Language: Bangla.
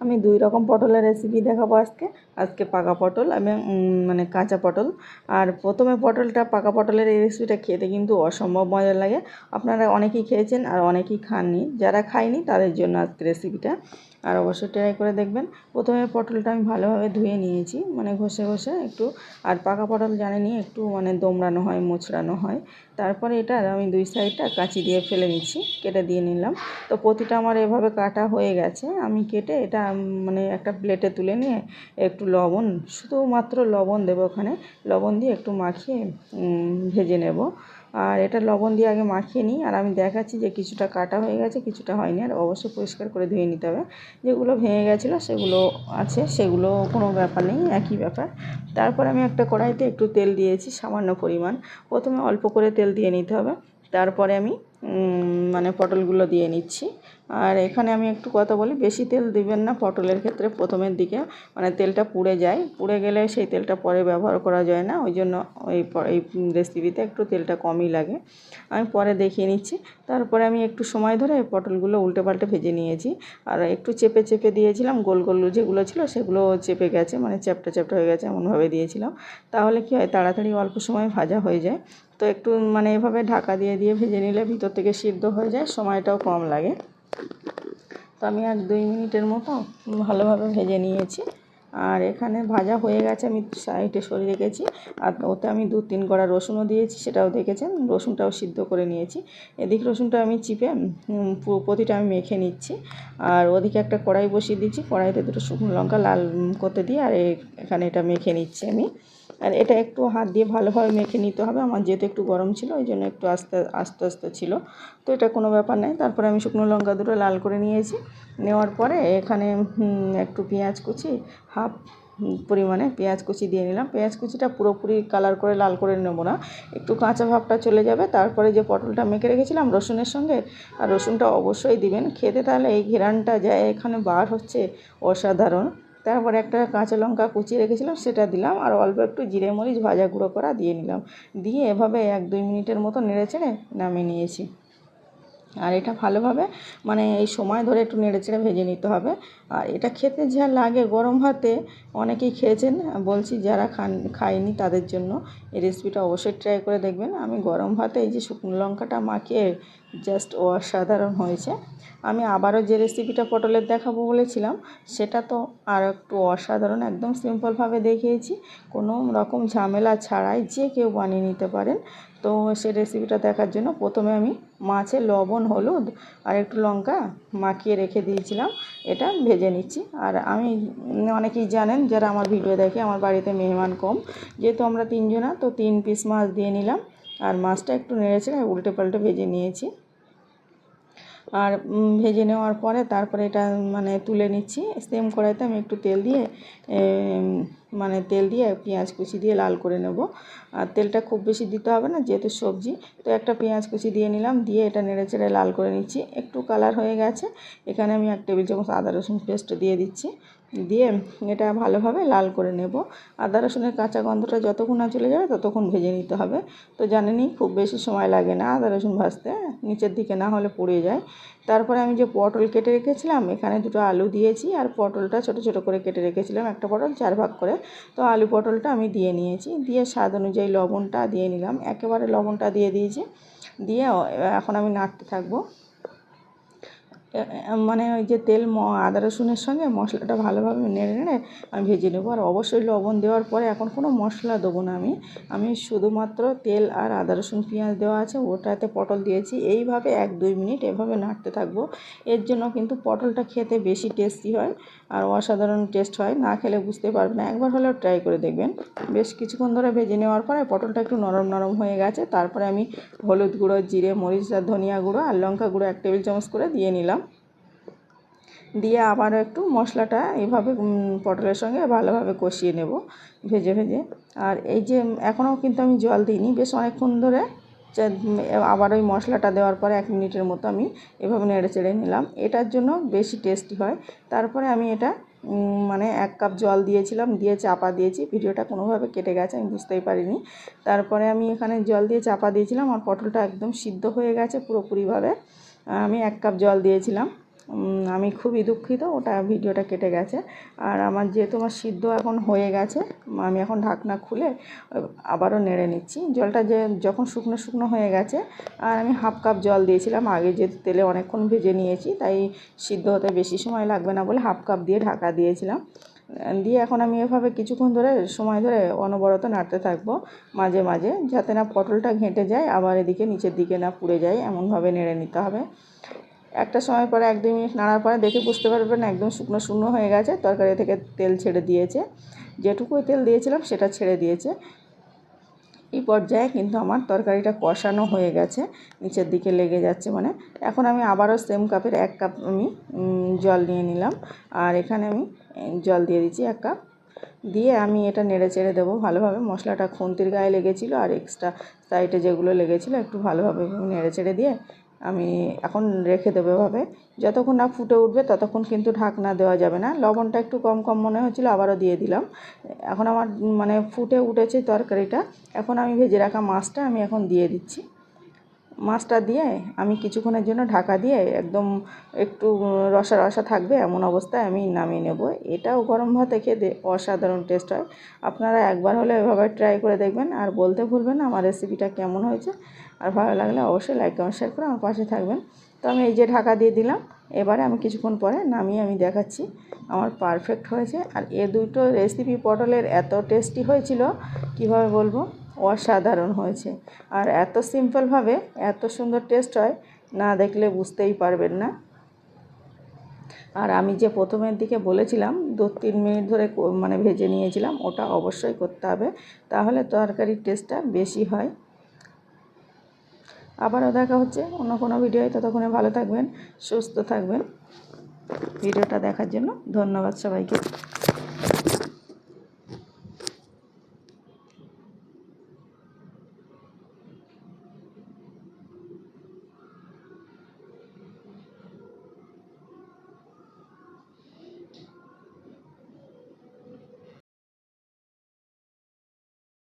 আমি দুই রকম পটলের রেসিপি দেখাবো আজকে। আজকে পাকা পটল এবং মানে কাঁচা পটল। আর প্রথমে পটলটা, পাকা পটলের এই রেসিপিটা খেতে কিন্তু অসম্ভব মজার লাগে। আপনারা অনেকেই খেয়েছেন আর অনেকেই খাননি। যারা খায়নি, তাদের জন্য আজকে রেসিপিটা আর অবশ্যই ট্রাই করে দেখবেন। প্রথমে পটলটা আমি ভালোভাবে ধুয়ে নিয়েছি মানে ঘষে ঘষে একটু। আর পাকা পটল জানেনি একটু মানে দোমড়ানো হয়, মোচড়ানো হয়। তারপরে এটা আমি দুই সাইডটা কাঁচি দিয়ে ফেলে নিচ্ছি কেটে দিয়ে নিলাম। তো প্রতিটা আমার এভাবে কাটা হয়ে গেছে। আমি কেটে এটা মানে একটা প্লেটে তুলে নিয়ে একটু লবণ, শুধুমাত্র লবণ দেবো ওখানে। লবণ দিয়ে একটু মাখিয়ে ভেজে নেব। আর এটা লবণ দিয়ে আগে মাখিয়ে নিই আর আমি দেখাচ্ছি যে কিছুটা কাটা হয়ে গেছে, কিছুটা হয়নি। আর অবশ্যই পরিষ্কার করে ধুয়ে নিতে হবে। যেগুলো ভেঙে গেছিল সেগুলো আছে, সেগুলো কোনো ব্যাপার নেই, একই ব্যাপার। তারপর আমি একটা কড়াইতে একটু তেল দিয়েছি, সামান্য পরিমাণ। প্রথমে অল্প করে তেল দিয়ে নিতে হবে। তারপরে আমি মানে পটলগুলো দিয়ে নিচ্ছি। আর এখানে আমি একটু কথা বলি, বেশি তেল দিবেন না পটলের ক্ষেত্রে প্রথমের দিকে মানে তেলটা পুড়ে যায়। পুড়ে গেলে সেই তেলটা পরে ব্যবহার করা যায় না, ওই জন্য ওই এই রেসিপিতে একটু তেলটা কমই লাগে। আমি পরে দেখিয়ে নিচ্ছি। তারপরে আমি একটু সময় ধরে পটলগুলো উল্টে পাল্টে ভেজে নিয়েছি। আর একটু চেপে চেপে দিয়েছিলাম, গোল গোল যেগুলো ছিল সেগুলো চেপে গেছে মানে চ্যাপটা চ্যাপটা হয়ে গেছে এমনভাবে দিয়েছিলাম। তাহলে কী হয়, তাড়াতাড়ি অল্প সময় ভাজা হয়ে যায়। তো একটু মানে এভাবে ঢাকা দিয়ে দিয়ে ভেজে নিলে ভিতর থেকে সিদ্ধ হয়ে যায়, সময়টাও কম লাগে। তো আমি এক দুই মিনিটের মতো ভালোভাবে ভেজে নিয়েছি। আর এখানে ভাজা হয়ে গেছে, আমি সাইডে সরিয়ে রেখেছি। আর ওতে আমি দু তিন কড়া রসুনও দিয়েছি, সেটাও দেখেছেন? রসুনটাও সিদ্ধ করে নিয়েছি। এদিক রসুনটা আমি চিপে প্রতিটা আমি মেখে নিচ্ছি। আর ওদিকে একটা কড়াই বসিয়ে দিচ্ছি। কড়াইতে দুটো শুকনো লঙ্কা লাল করতে দিয়ে আর এখানে এটা মেখে নিচ্ছি আমি। আর এটা একটু হাত দিয়ে ভালোভাবে মেখে নিতে হবে। আমার যেহেতু একটু গরম ছিল, ওই জন্য একটু আস্তে আস্তে আস্তে ছিল। তো এটা কোনো ব্যাপার নেই তারপরে আমি শুকনো লঙ্কা দুটো লাল করে নিয়েছি। নেওয়ার পরে এখানে একটু পেঁয়াজ কুচি, হাফ পরিমাণে পেঁয়াজ কুচি দিয়ে নিলাম। পেঁয়াজ কুচিটা পুরোপুরি কালার করে লাল করে নেব না। একটু কাঁচা ভাবটা চলে যাবে। তারপরে যে পটলটা মেখে রেখেছিলাম রসুনের সঙ্গে, আর রসুনটা অবশ্যই দিবেন। খেতে তাহলে এই ঘেরানটা যায় এখানে বার হচ্ছে, অসাধারণ। তারপরে একটা কাঁচা লঙ্কা কুচিয়ে রেখেছিলাম, সেটা দিলাম আর অল্প একটু জিরে মরিচ, ভাজা গুঁড়ো করা দিয়ে নিলাম। দিয়ে এভাবে এক দুই মিনিটের মতো নেড়ে চেড়ে নামিয়ে নিয়েছি। আর এটা ভালোভাবে মানে এই সময় ধরে একটু নেড়ে চেড়ে ভেজে নিতে হবে। আর এটা খেতে যা লাগে গরম ভাতে অনেকেই খেয়েছেন, বলছি যারা খান, খায়নি তাদের জন্য। এই রেসিপিটা অবশ্যই ট্রাই করে দেখবেন। আমি গরম ভাতে এই যে শুকনো লঙ্কাটা মাখিয়ে জাস্ট অসাধারণ হয়েছে। আমি আবারও যে রেসিপিটা পটলের দেখাবো বলেছিলাম, সেটা তো আর একটু অসাধারণ, একদম সিম্পলভাবে দেখিয়েছি। কোনো রকম ঝামেলা ছাড়াই যে কেউ বানিয়ে নিতে পারেন। তো সেই রেসিপিটা দেখার জন্য প্রথমে আমি মাছে লবণ, হলুদ আর একটু লঙ্কা মাখিয়ে রেখে দিয়েছিলাম। এটা ভেজে নিচ্ছি। আর আমি, অনেকেই জানেন, যারা আমার ভিডিও দেখে, আমার বাড়িতে মেহমান কম। যেহেতু আমরা তিনজনা, তো তিন পিস মাছ দিয়ে নিলাম। আর মাছটা একটু নেড়েছে উল্টে পাল্টে ভেজে নিয়েছি। আর ভেজে নেওয়ার পরে তারপরে এটা মানে তুলে নিচ্ছি। সেম কড়াইতে আমি একটু তেল দিয়ে মানে তেল দিয়ে পেঁয়াজ কুচি দিয়ে লাল করে নেব। আর তেলটা খুব বেশি দিতে হবে না, যেহেতু সবজি, তো একটা পেঁয়াজ কুচি দিয়ে নিলাম, দিয়ে এটা নেড়ে চেড়ে লাল করে নিচ্ছি। একটু কালার হয়ে গেছে, এখানে আমি এক টেবিল চামচ আদা রসুন পেস্ট দিয়ে দিচ্ছি। দিয়ে এটা ভালোভাবে লাল করে নেব। আদা রসুনের কাঁচা গন্ধটা যতক্ষণ না চলে যাবে, ততক্ষণ ভেজে নিতে হবে। তো জানেনই খুব বেশি সময় লাগে না আদা রসুন ভাজতে, নিচের দিকে না হলে পুড়ে যায়। তারপরে আমি যে পটল কেটে রেখেছিলাম, এখানে দুটো আলু দিয়েছি আর পটলটা ছোট ছোট করে কেটে রেখেছিলাম, একটা পটল চার ভাগ করে। তো আলু পটলটা আমি দিয়ে নিয়েছি, দিয়ে স্বাদ অনুযায়ী লবণটা দিয়ে নিলাম। একেবারে লবণটা দিয়ে দিয়েছি, দিয়ে এখন আমি নাড়তে থাকব। মানে ওই যে তেল ম, আদা রসুনের সঙ্গে মশলাটা ভালোভাবে নেড়ে নেড়ে আমি ভেজে নেব। আর অবশ্যই লবণ দেওয়ার পরে এখন কোনো মশলা দেবো না আমি। আমি শুধুমাত্র তেল আর আদা রসুন পেঁয়াজ দেওয়া আছে, ওটাতে পটল দিয়েছি। এইভাবে এক দুই মিনিট এভাবে নাড়তে থাকব। এর জন্য কিন্তু পটলটা খেতে বেশি টেস্টি হয় আর অসাধারণ টেস্ট হয়। না খেলে বুঝতে পারবে না। একবার হলেও ট্রাই করে দেখবেন। বেশ কিছুক্ষণ ধরে ভেজে নেওয়ার পরে পটলটা একটু নরম নরম হয়ে গেছে। তারপরে আমি হলুদ গুঁড়ো, জিরে, মরিচ আর ধনিয়া গুঁড়ো আর লঙ্কা গুঁড়ো এক টেবিল চামচ করে দিয়ে নিলাম। দিয়ে আবারও একটু মশলাটা এইভাবে পটলের সঙ্গে ভালোভাবে কষিয়ে নেব, ভেজে ভেজে। আর এই যে, এখনও কিন্তু আমি জল দিইনি, বেশ অনেকক্ষণ ধরে আবার ওই মশলাটা দেওয়ার পরে এক মিনিটের মতো আমি এভাবে নেড়ে চেড়ে নিলাম। এটার জন্য বেশি টেস্টি হয়। তারপরে আমি এটা মানে এক কাপ জল দিয়েছিলাম, দিয়ে চাপা দিয়েছি। ভিডিওটা কোনোভাবে কেটে গেছে, আমি বুঝতেই পারিনি। তারপরে আমি এখানে জল দিয়ে চাপা দিয়েছিলাম, আর পটলটা একদম সিদ্ধ হয়ে গেছে পুরোপুরিভাবে। আমি এক কাপ জল দিয়েছিলাম। আমি খুবই দুঃখিত, ওটা ভিডিওটা কেটে গেছে। আর আমার যেহেতু আমার সিদ্ধ এখন হয়ে গেছে, আমি এখন ঢাকনা খুলে আবারও নেড়ে নিচ্ছি। জলটা যে যখন শুকনো শুকনো হয়ে গেছে, আর আমি হাফ কাপ জল দিয়েছিলাম, আগে যেহেতু তেলে অনেকক্ষণ ভেজে নিয়েছি, তাই সিদ্ধ হতে বেশি সময় লাগবে না বলে হাফ কাপ দিয়ে ঢাকা দিয়েছিলাম। দিয়ে এখন আমি এভাবে কিছুক্ষণ ধরে, সময় ধরে অনবরত নাড়তে থাকব মাঝে মাঝে, যাতে না পটলটা ঘেঁটে যায়, আবার এদিকে নিচের দিকে না পুড়ে যায়, এমনভাবে নেড়ে নিতে হবে। একটা সময় পরে এক দুই মিনিট নাড়ার পরে দেখে বুঝতে পারবেন একদম শুকনো শুকনো হয়ে গেছে, তরকারি থেকে তেল ছেড়ে দিয়েছে। যেটুকু তেল দিয়েছিলাম সেটা ছেড়ে দিয়েছে। এই পর্যায়ে কিন্তু আমার তরকারিটা কষানো হয়ে গেছে, নিচের দিকে লেগে যাচ্ছে মানে। এখন আমি আবারও সেম কাপের এক কাপ আমি জল নিয়ে নিলাম। আর এখানে আমি জল দিয়ে দিচ্ছি এক কাপ দিয়ে আমি এটা নেড়ে চেড়ে দেবো ভালোভাবে। মশলাটা খুন্তির গায়ে লেগেছিলো আর এক্সট্রা সাইডে যেগুলো লেগেছিলো একটু ভালোভাবে নেড়ে চেড়ে দিয়ে আমি এখন রেখে দেবো এভাবে। যতক্ষণ না ফুটে উঠবে ততক্ষণ কিন্তু ঢাকনা দেওয়া যাবে না। লবণটা একটু কম কম মনে হচ্ছিল আবারও দিয়ে দিলাম। এখন আমার মানে ফুটে উঠেছে তরকারিটা। এখন আমি ভেজে রাখা মাছটা আমি এখন দিয়ে দিচ্ছি। মাছটা দিয়ে আমি কিছুক্ষণের জন্য ঢাকা দিয়ে একদম একটু রসা রসা থাকবে এমন অবস্থায় আমি নামিয়ে নেব। এটাও গরম ভাতে খেতে অসাধারণ টেস্ট হয়। আপনারা একবার হলে এভাবে ট্রাই করে দেখবেন। আর বলতে ভুলবেন আমার রেসিপিটা কেমন হয়েছে। আর ভালো লাগলে অবশ্যই লাইক কমেন্ট শেয়ার করে আমার পাশে থাকবেন। তো আমি এই যে ঢাকা দিয়ে দিলাম, এবারে আমি কিছুক্ষণ পরে নামিয়ে আমি দেখাচ্ছি। আমার পারফেক্ট হয়েছে। আর এ দুটো রেসিপি পটলের এত টেস্টি হয়েছিল, কীভাবে বলব? অসাধারণ হয়েছে। আর এত সিম্পলভাবে এত সুন্দর টেস্ট হয়, না দেখলে বুঝতেই পারবেন না। আর আমি যে প্রথমের দিকে বলেছিলাম, দু তিন মিনিট ধরে মানে ভেজে নিয়েছিলাম, ওটা অবশ্যই করতে হবে। তাহলে তরকারির টেস্টটা বেশি হয়। আবারও দেখা হচ্ছে অন্য কোনো ভিডিওয়। ততক্ষণে ভালো থাকবেন, সুস্থ থাকবেন। ভিডিওটা দেখার জন্য ধন্যবাদ সবাইকে।